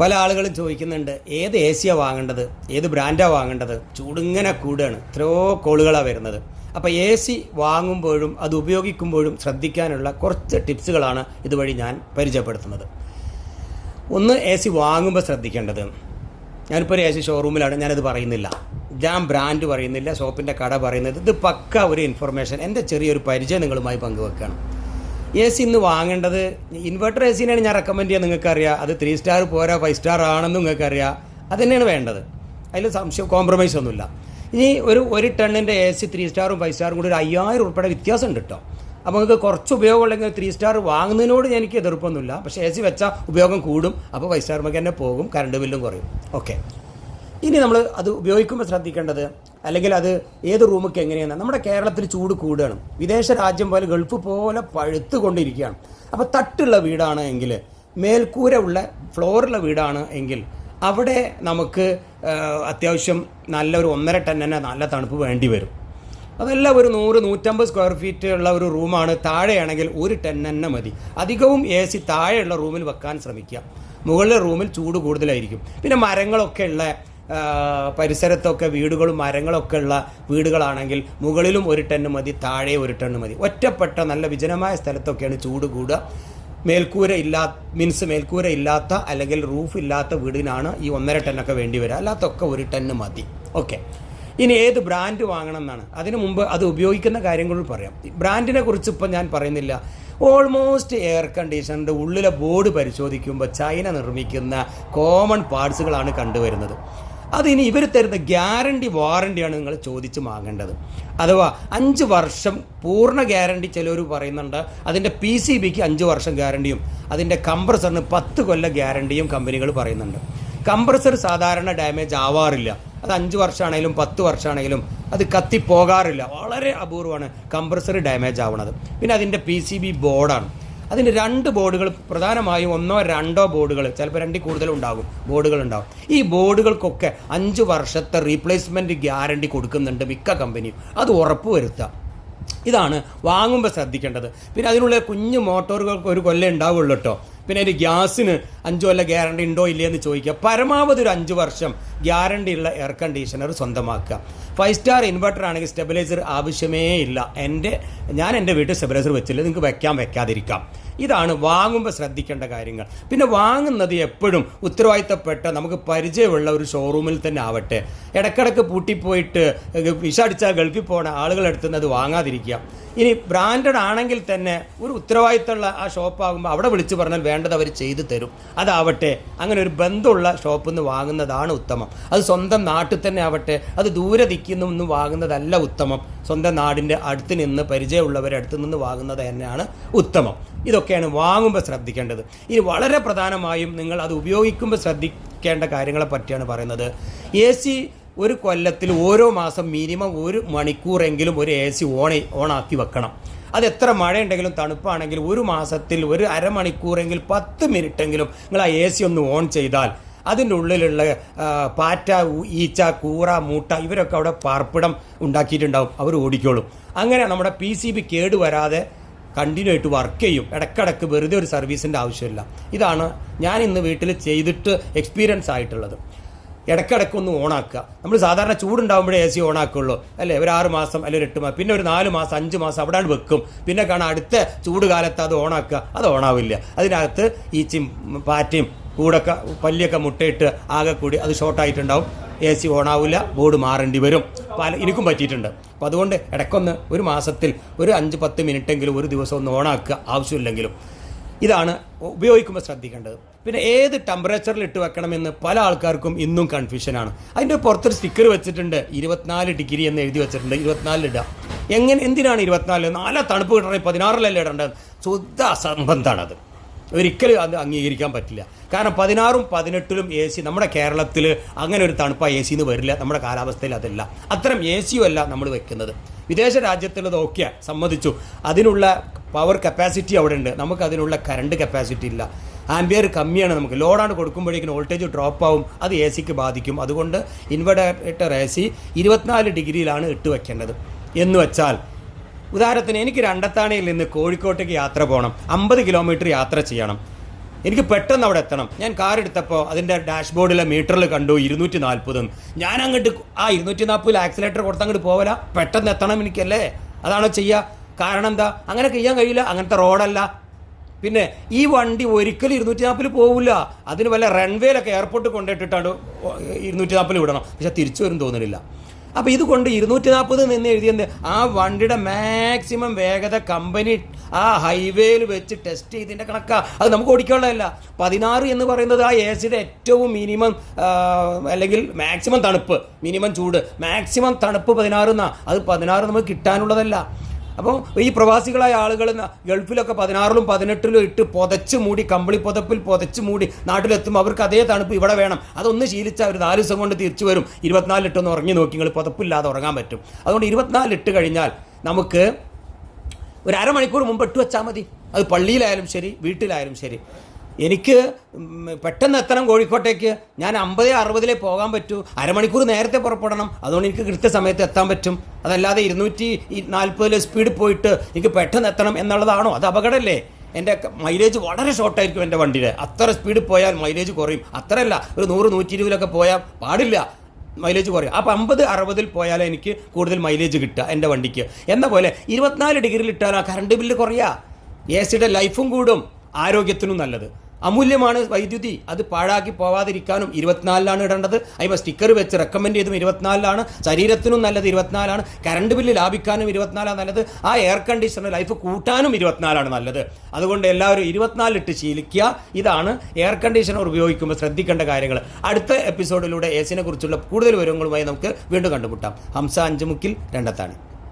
പല ആളുകളും ചോദിക്കുന്നുണ്ട് ഏത് എ സിയാണ് വാങ്ങേണ്ടത്? ഏത് ബ്രാൻഡാണ് വാങ്ങേണ്ടത്? ചൂടിങ്ങനെ കൂടുകയാണ്. എത്രയോ കോളുകളാണ് വരുന്നത്. അപ്പോൾ എ സി വാങ്ങുമ്പോഴും അത് ഉപയോഗിക്കുമ്പോഴും ശ്രദ്ധിക്കാനുള്ള കുറച്ച് ടിപ്സുകളാണ് ഇതുവഴി ഞാൻ പരിചയപ്പെടുത്തുന്നത്. ഒന്ന് എ സി വാങ്ങുമ്പോൾ ശ്രദ്ധിക്കേണ്ടത്. ഞാനിപ്പോൾ ഒരു എ സി ഷോറൂമിലാണ് ഞാനത് പറയുന്നില്ല. ഞാൻ ബ്രാൻഡ് പറയുന്നില്ല ഷോപ്പിന്റെ കട പറയുന്നത്. ഇത് പക്ക ഒരു ഇൻഫർമേഷൻ എന്റെ ചെറിയൊരു പരിചയം നിങ്ങളുമായി പങ്കുവെക്കുകയാണ് എ സി ഇന്ന് വാങ്ങേണ്ടത് ഇൻവെർട്ടർ എ സിനാണ് ഞാൻ റെക്കമെൻഡ് ചെയ്യുക നിങ്ങൾക്കറിയാം. അത് ത്രീ സ്റ്റാർ പോരാ ഫൈവ് സ്റ്റാർ ആണെന്ന് നിങ്ങൾക്കറിയാം. അത് തന്നെയാണ് വേണ്ടത്. അതിൽ സംശയം കോംപ്രമൈസ് ഒന്നുമില്ല. ഇനി ഒരു ഒരു ടണ്ണിന്റെ എ സി ത്രീ സ്റ്റാറും ഫൈവ് സ്റ്റാറും കൂടി ഒരു അയ്യായിരം ഉൾപ്പെടെ വ്യത്യാസം ഉണ്ട് കേട്ടോ അപ്പോൾ നിങ്ങൾക്ക് കുറച്ച് ഉപയോഗമുള്ളെങ്കിൽ ത്രീ സ്റ്റാർ വാങ്ങുന്നതിനോട് എനിക്ക് എതിർപ്പൊന്നുമില്ല. പക്ഷേ എ സി വെച്ചാൽ ഉപയോഗം കൂടും. അപ്പോൾ ഫൈവ് സ്റ്റാർ തന്നെ പോകും. കറണ്ട് ബില്ലും കുറയും. ഓക്കെ ഇനി നമ്മൾ അത് ഉപയോഗിക്കുമ്പോൾ ശ്രദ്ധിക്കേണ്ടത് അല്ലെങ്കിൽ അത് ഏത് റൂമൊക്കെ എങ്ങനെയാണ്? നമ്മുടെ കേരളത്തിൽ ചൂട് കൂടുകയാണ്. വിദേശ രാജ്യം പോലെ ഗൾഫ് പോലെ പഴുത്ത് കൊണ്ടിരിക്കുകയാണ് അപ്പോൾ തട്ടുള്ള വീടാണ് എങ്കിൽ മേൽക്കൂര ഉള്ള ഫ്ലോറുള്ള വീടാണ് എങ്കിൽ അവിടെ നമുക്ക് അത്യാവശ്യം നല്ലൊരു ഒന്നര ടൺ തന്നെ നല്ല തണുപ്പ് വേണ്ടി വരും. അതെല്ലാം ഒരു നൂറ് നൂറ്റമ്പത് സ്ക്വയർ ഫീറ്റ് ഉള്ള ഒരു റൂമാണ്. താഴെയാണെങ്കിൽ ഒരു ടെൻ തന്നെ മതി. അധികവും എ സി താഴെയുള്ള റൂമിൽ വെക്കാൻ ശ്രമിക്കുക. മുകളിലെ റൂമിൽ ചൂട് കൂടുതലായിരിക്കും. പിന്നെ മരങ്ങളൊക്കെ ഉള്ള പരിസരത്തൊക്കെ വീടുകളും മരങ്ങളൊക്കെ ഉള്ള വീടുകളാണെങ്കിൽ മുകളിലും ഒരു ടണ്ണ് മതി താഴെ ഒരു ടണ്ണ് മതി. ഒറ്റപ്പെട്ട നല്ല വിജനമായ സ്ഥലത്തൊക്കെയാണ് ചൂട് കൂടുക. മേൽക്കൂര ഇല്ലാ മീൻസ് മേൽക്കൂര ഇല്ലാത്ത അല്ലെങ്കിൽ റൂഫ് ഇല്ലാത്ത വീടിനാണ് ഈ ഒന്നര ടണ്ണൊക്കെ വേണ്ടി വരിക. അല്ലാത്തൊക്കെ ഒരു ടണ്ണ് മതി. ഓക്കെ ഇനി ഏത് ബ്രാൻഡ് വാങ്ങണം എന്നാണ്. അതിനു മുമ്പ് അത് ഉപയോഗിക്കുന്ന കാര്യങ്ങൾ പറയാം. ബ്രാൻഡിനെ കുറിച്ച് ഇപ്പം ഞാൻ പറയുന്നില്ല. ഓൾമോസ്റ്റ് എയർ കണ്ടീഷണറിന്റെ ഉള്ളിലെ ബോർഡ് പരിശോധിക്കുമ്പോൾ ചൈന നിർമ്മിക്കുന്ന കോമൺ പാർട്സുകളാണ് കണ്ടുവരുന്നത്. അതിനി ഇവർ തരുന്ന ഗ്യാരണ്ടി വാറണ്ടിയാണ് നിങ്ങൾ ചോദിച്ച് വാങ്ങേണ്ടത്. അഥവാ അഞ്ച് വർഷം പൂർണ ഗ്യാരണ്ടി ചിലർ പറയുന്നുണ്ട്. അതിന്റെ പി സി ബിക്ക് അഞ്ച് വർഷം ഗ്യാരണ്ടിയും അതിന്റെ കംപ്രസറിന് പത്ത് കൊല്ല ഗ്യാരണ്ടിയും കമ്പനികൾ പറയുന്നുണ്ട്. കംപ്രസർ സാധാരണ ഡാമേജ് ആവാറില്ല. അത് അഞ്ച് വർഷമാണെങ്കിലും പത്ത് വർഷമാണെങ്കിലും അത് കത്തിപ്പോകാറില്ല വളരെ അപൂർവമാണ് കംപ്രസർ ഡാമേജ് ആവുന്നത്. പിന്നെ അതിന്റെ പി സി ബി ബോർഡാണ്. അതിന് രണ്ട് ബോർഡുകൾ പ്രധാനമായും ഒന്നോ രണ്ടോ ബോർഡുകൾ ചിലപ്പോൾ രണ്ടിൽ കൂടുതലും ഉണ്ടാകും ബോർഡുകൾ ഉണ്ടാകും. ഈ ബോർഡുകൾക്കൊക്കെ അഞ്ച് വർഷത്തെ റീപ്ലേസ്മെന്റ് ഗ്യാരണ്ടി കൊടുക്കുന്നുണ്ട് മിക്ക കമ്പനിയും അത് ഉറപ്പ് വരുത്തുക. ഇതാണ് വാങ്ങുമ്പോൾ ശ്രദ്ധിക്കേണ്ടത്. പിന്നെ അതിനുള്ള കുഞ്ഞു മോട്ടോറുകൾക്ക് ഒരു കൊല്ലം ഉണ്ടാവുള്ളൂ കേട്ടോ പിന്നെ അതിന്റെ ഗ്യാസിന് അഞ്ച് കൊല്ലം ഗ്യാരണ്ടി ഉണ്ടോ ഇല്ലയെന്ന് ചോദിക്കുക. പരമാവധി ഒരു അഞ്ച് വർഷം ഗ്യാരണ്ടി ഉള്ള എയർ കണ്ടീഷണർ സ്വന്തമാക്കുക. ഫൈവ് സ്റ്റാർ ഇൻവെർട്ടർ ആണെങ്കിൽ സ്റ്റെബിലൈസർ ആവശ്യമേ ഇല്ല. എന്റെ ഞാൻ എന്റെ വീട്ടിൽ സ്റ്റെബിലൈസർ വെച്ചില്ല. നിങ്ങൾക്ക് വെക്കാൻ വെക്കാതിരിക്കാം. ഇതാണ് വാങ്ങുമ്പോൾ ശ്രദ്ധിക്കേണ്ട കാര്യങ്ങൾ. പിന്നെ വാങ്ങുന്നത് എപ്പോഴും ഉത്തരവാദിത്തപ്പെട്ട നമുക്ക് പരിചയമുള്ള ഒരു ഷോറൂമിൽ തന്നെ ആവട്ടെ. ഇടക്കിടക്ക് പൂട്ടിപ്പോയിട്ട് വിഷ അടിച്ചാൽ ഗൾഫിൽ പോണ ആളുകൾ എടുത്തുന്നത് വാങ്ങാതിരിക്കുക. ഇനി ബ്രാൻഡഡ് ആണെങ്കിൽ തന്നെ ഒരു ഉത്തരവാദിത്തമുള്ള ആ ഷോപ്പാകുമ്പോൾ അവിടെ വിളിച്ച് പറഞ്ഞാൽ വേണ്ടത് അവർ ചെയ്തു തരും. അതാവട്ടെ അങ്ങനെ ഒരു ബന്ധമുള്ള ഷോപ്പിൽ നിന്ന് വാങ്ങുന്നതാണ് ഉത്തമം. അത് സ്വന്തം നാട്ടിൽ തന്നെ ആവട്ടെ അത് ദൂരെ ദിക്കുന്നൊന്നും വാങ്ങുന്നതല്ല ഉത്തമം. സ്വന്തം നാടിന്റെ അടുത്ത് നിന്ന് പരിചയമുള്ളവരെ അടുത്ത് നിന്ന് വാങ്ങുന്നത് തന്നെയാണ് ഉത്തമം. ഇതൊക്കെയാണ് വാങ്ങുമ്പോൾ ശ്രദ്ധിക്കേണ്ടത്. ഇനി വളരെ പ്രധാനമായും നിങ്ങൾ അത് ഉപയോഗിക്കുമ്പോൾ ശ്രദ്ധിക്കേണ്ട കാര്യങ്ങളെ പറ്റിയാണ് പറയുന്നത്. എ സി ഒരു കൊല്ലത്തിൽ ഓരോ മാസം മിനിമം ഒരു മണിക്കൂറെങ്കിലും ഒരു എ സി ഓൺ ഓണാക്കി വെക്കണം. അത് എത്ര മഴയുണ്ടെങ്കിലും തണുപ്പാണെങ്കിലും ഒരു മാസത്തിൽ ഒരു അരമണിക്കൂറെങ്കിൽ പത്ത് മിനിറ്റെങ്കിലും നിങ്ങൾ ആ എ സി ഒന്ന് ഓൺ ചെയ്താൽ അതിന്റെ ഉള്ളിലുള്ള പാറ്റ ഈച്ച കൂറ മൂട്ട ഇവരൊക്കെ അവിടെ പാർപ്പിടം ഉണ്ടാക്കിയിട്ടുണ്ടാവും. അവർ ഓടിക്കോളും. അങ്ങനെ നമ്മുടെ പി സി ബി കേടുവരാതെ കണ്ടിന്യൂ ആയിട്ട് വർക്ക് ചെയ്യും. ഇടക്കിടക്ക് വെറുതെ ഒരു സർവീസിന്റെ ആവശ്യമില്ല. ഇതാണ് ഞാൻ ഇന്ന് വീട്ടിൽ ചെയ്തിട്ട് എക്സ്പീരിയൻസ് ആയിട്ടുള്ളത്. ഇടക്കിടക്ക് ഒന്ന് ഓണാക്കുക. നമ്മൾ സാധാരണ ചൂടുണ്ടാകുമ്പോഴേ എ സി ഓണാക്കുള്ളൂ. അല്ലേ? ഒരു ആറ് മാസം അല്ലെങ്കിൽ ഒരു എട്ട് മാസം പിന്നെ ഒരു നാല് മാസം അഞ്ച് മാസം അവിടെ വെക്കും. പിന്നെ കാണാം അടുത്ത ചൂട് കാലത്ത് അത് ഓണാക്കുക. അത് ഓണാവില്ല. അതിനകത്ത് ഈച്ചയും പാറ്റയും കൂടൊക്കെ പല്ലിയൊക്കെ മുട്ടയിട്ട് ആകെ കൂടി അത് ഷോർട്ടായിട്ടുണ്ടാവും എ സി ഓണാവില്ല. ബോർഡ് മാറേണ്ടി വരും. പല എനിക്കും പറ്റിയിട്ടുണ്ട്. അപ്പോൾ അതുകൊണ്ട് ഇടയ്ക്കൊന്ന് ഒരു മാസത്തിൽ ഒരു അഞ്ച് പത്ത് മിനിറ്റെങ്കിലും ഒരു ദിവസം ഒന്ന് ഓണാക്കുക ആവശ്യമില്ലെങ്കിലും. ഇതാണ് ഉപയോഗിക്കുമ്പോൾ ശ്രദ്ധിക്കേണ്ടത്. പിന്നെ ഏത് ടെമ്പറേച്ചറിൽ ഇട്ട് വെക്കണമെന്ന് പല ആൾക്കാർക്കും ഇന്നും കൺഫ്യൂഷനാണ് അതിന്റെ പുറത്തൊരു സ്റ്റിക്കർ വെച്ചിട്ടുണ്ട് ഇരുപത്തിനാല് ഡിഗ്രി എന്ന് എഴുതി വെച്ചിട്ടുണ്ട് ഇരുപത്തിനാലിൽ ഇടാം. എങ്ങനെ എന്തിനാണ് ഇരുപത്തിനാല്? നാലാ തണുപ്പ് കിട്ടണേ പതിനാറിലല്ലേ ഇടേണ്ടത്? ശുദ്ധ അസംബന്ധമാണത്. ഒരിക്കലും അത് അംഗീകരിക്കാൻ പറ്റില്ല. കാരണം പതിനാറും പതിനെട്ടിലും എ സി നമ്മുടെ കേരളത്തിൽ അങ്ങനെ ഒരു തണുപ്പാ എ സിന്ന് വരില്ല. നമ്മുടെ കാലാവസ്ഥയിൽ അതല്ല. അത്തരം എ സിയും അല്ല നമ്മൾ വെക്കുന്നത്. വിദേശ രാജ്യത്തുള്ളത് ഓക്കെ സമ്മതിച്ചു. അതിനുള്ള പവർ കപ്പാസിറ്റി അവിടെ ഉണ്ട്. നമുക്ക് അതിനുള്ള കറണ്ട് കപ്പാസിറ്റി ഇല്ല. ആംബിയർ കമ്മിയാണ് നമുക്ക്. ലോഡാണ് കൊടുക്കുമ്പോഴേക്കും വോൾട്ടേജ് ഡ്രോപ്പ് ആവും അത് എ സിക്ക് ബാധിക്കും. അതുകൊണ്ട് ഇൻവെർട്ടർ എ സി ഇരുപത്തിനാല് ഡിഗ്രിയിലാണ് ഇട്ട് വയ്ക്കേണ്ടത് എന്ന് വെച്ചാൽ ഉദാഹരണത്തിന് എനിക്ക് രണ്ടത്താണിയിൽ നിന്ന് കോഴിക്കോട്ടേക്ക് യാത്ര പോകണം. അമ്പത് കിലോമീറ്റർ യാത്ര ചെയ്യണം. എനിക്ക് പെട്ടെന്ന് അവിടെ എത്തണം. ഞാൻ കാർ എടുത്തപ്പോൾ അതിന്റെ ഡാഷ്ബോർഡിലെ മീറ്ററിൽ കണ്ടു ഇരുന്നൂറ്റി നാൽപ്പതും ഞാൻ അങ്ങോട്ട് ആ ഇരുന്നൂറ്റി നാൽപ്പതിൽ ആക്സിലേറ്റർ കൊടുത്ത് അങ്ങോട്ട് പോവല. പെട്ടെന്ന് എത്തണം എനിക്കല്ലേ? അതാണോ ചെയ്യുക കാരണം എന്താ? അങ്ങനെ ചെയ്യാൻ കഴിയില്ല. അങ്ങനത്തെ റോഡല്ല. പിന്നെ ഈ വണ്ടി ഒരിക്കലും ഇരുന്നൂറ്റി നാൽപ്പതിൽ പോകില്ല അതിന് വല്ല റൺവേയിലൊക്കെ എയർപോർട്ട് കൊണ്ടിട്ടിട്ടാണ് ഇരുന്നൂറ്റി നാൽപ്പതിൽ വിടണം. പക്ഷെ തിരിച്ചു വരും തോന്നുന്നില്ല അപ്പോൾ ഇതുകൊണ്ട് ഇരുന്നൂറ്റി നാൽപ്പത് നിന്ന് എഴുതിയത് ആ വണ്ടിയുടെ മാക്സിമം വേഗത കമ്പനി ആ ഹൈവേയിൽ വെച്ച് ടെസ്റ്റ് ചെയ്തതിന്റെ കണക്കാണ് അത് നമുക്ക് ഓടിക്കാനുള്ളതല്ല. പതിനാറ് എന്ന് പറയുന്നത് ആ എ സിയുടെ ഏറ്റവും മിനിമം അല്ലെങ്കിൽ മാക്സിമം തണുപ്പ്. മിനിമം ചൂട്. മാക്സിമം തണുപ്പ് പതിനാറ് എന്നാണ് അത് പതിനാറ് നമുക്ക് കിട്ടാനുള്ളതല്ല. അപ്പോൾ ഈ പ്രവാസികളായ ആളുകൾ ഗൾഫിലൊക്കെ പതിനാറിലും പതിനെട്ടിലും ഇട്ട് പുതച്ച് മൂടി കമ്പിളി പുതപ്പിൽ പുതച്ച് മൂടി നാട്ടിലെത്തുമ്പോൾ അവർക്ക് അതേ തണുപ്പ് ഇവിടെ വേണം. അതൊന്ന് ശീലിച്ചാൽ അവർ നാല് ദിവസം കൊണ്ട് തിരിച്ചു വരും. ഇരുപത്തിനാല് ഇട്ടൊന്ന് ഉറങ്ങി നോക്കി നിങ്ങൾ പുതപ്പില്ലാതെ ഉറങ്ങാൻ പറ്റും. അതുകൊണ്ട് ഇരുപത്തിനാല് ഇട്ട് കഴിഞ്ഞാൽ നമുക്ക് ഒരു അരമണിക്കൂർ മുമ്പ് ഇട്ട് വെച്ചാൽ മതി. അത് പള്ളിയിലായാലും ശരി വീട്ടിലായാലും ശരി. എനിക്ക് പെട്ടെന്ന് എത്തണം കോഴിക്കോട്ടേക്ക്. ഞാൻ അമ്പത് അറുപതിലേ പോകാൻ പറ്റൂ. അരമണിക്കൂർ നേരത്തെ പുറപ്പെടണം. അതുകൊണ്ട് എനിക്ക് കൃത്യസമയത്ത് എത്താൻ പറ്റും. അതല്ലാതെ ഇരുന്നൂറ്റി നാൽപ്പതിൽ സ്പീഡിൽ പോയിട്ട് എനിക്ക് പെട്ടെന്ന് എത്തണം എന്നുള്ളതാണോ? അത് അപകടമല്ലേ? എന്റെ മൈലേജ് വളരെ ഷോർട്ടായിരിക്കും എന്റെ വണ്ടിയുടെ. അത്ര സ്പീഡിൽ പോയാൽ മൈലേജ് കുറയും. അത്രയല്ല ഒരു നൂറ് നൂറ്റി ഇരുപതിലൊക്കെ പോയാൽ പാടില്ല. മൈലേജ് കുറയും. അപ്പോൾ അമ്പത് അറുപതിൽ പോയാലേ എനിക്ക് കൂടുതൽ മൈലേജ് കിട്ടുക എന്റെ വണ്ടിക്ക്. എന്ന പോലെ ഇരുപത്തിനാല് ഡിഗ്രിയിൽ ഇട്ടാൽ ആ കറണ്ട് ബില്ല് കുറയുക എ സിയുടെ ലൈഫും കൂടും. ആരോഗ്യത്തിനും നല്ലത്. അമൂല്യമാണ് വൈദ്യുതി. അത് പാഴാക്കി പോവാതിരിക്കാനും ഇരുപത്തിനാലിലാണ് ഇടേണ്ടത്. അതിപ്പോൾ സ്റ്റിക്കർ വെച്ച് റെക്കമെൻഡ് ചെയ്തും ഇരുപത്തിനാലിലാണ്. ശരീരത്തിനും നല്ലത് ഇരുപത്തിനാലാണ്. കറണ്ട് ബില്ല് ലാഭിക്കാനും ഇരുപത്തിനാലാണ് നല്ലത്. ആ എയർ കണ്ടീഷണർ ലൈഫ് കൂട്ടാനും ഇരുപത്തിനാലാണ് നല്ലത്. അതുകൊണ്ട് എല്ലാവരും ഇരുപത്തിനാലിട്ട് ശീലിക്കുക. ഇതാണ് എയർ കണ്ടീഷണർ ഉപയോഗിക്കുമ്പോൾ ശ്രദ്ധിക്കേണ്ട കാര്യങ്ങൾ. അടുത്ത എപ്പിസോഡിലൂടെ എ സിനെ കുറിച്ചുള്ള കൂടുതൽ വിവരങ്ങളുമായി നമുക്ക് വീണ്ടും കണ്ടുമുട്ടാം. ഹംസ അഞ്ചുമുക്കിൽ രണ്ടത്താണ്.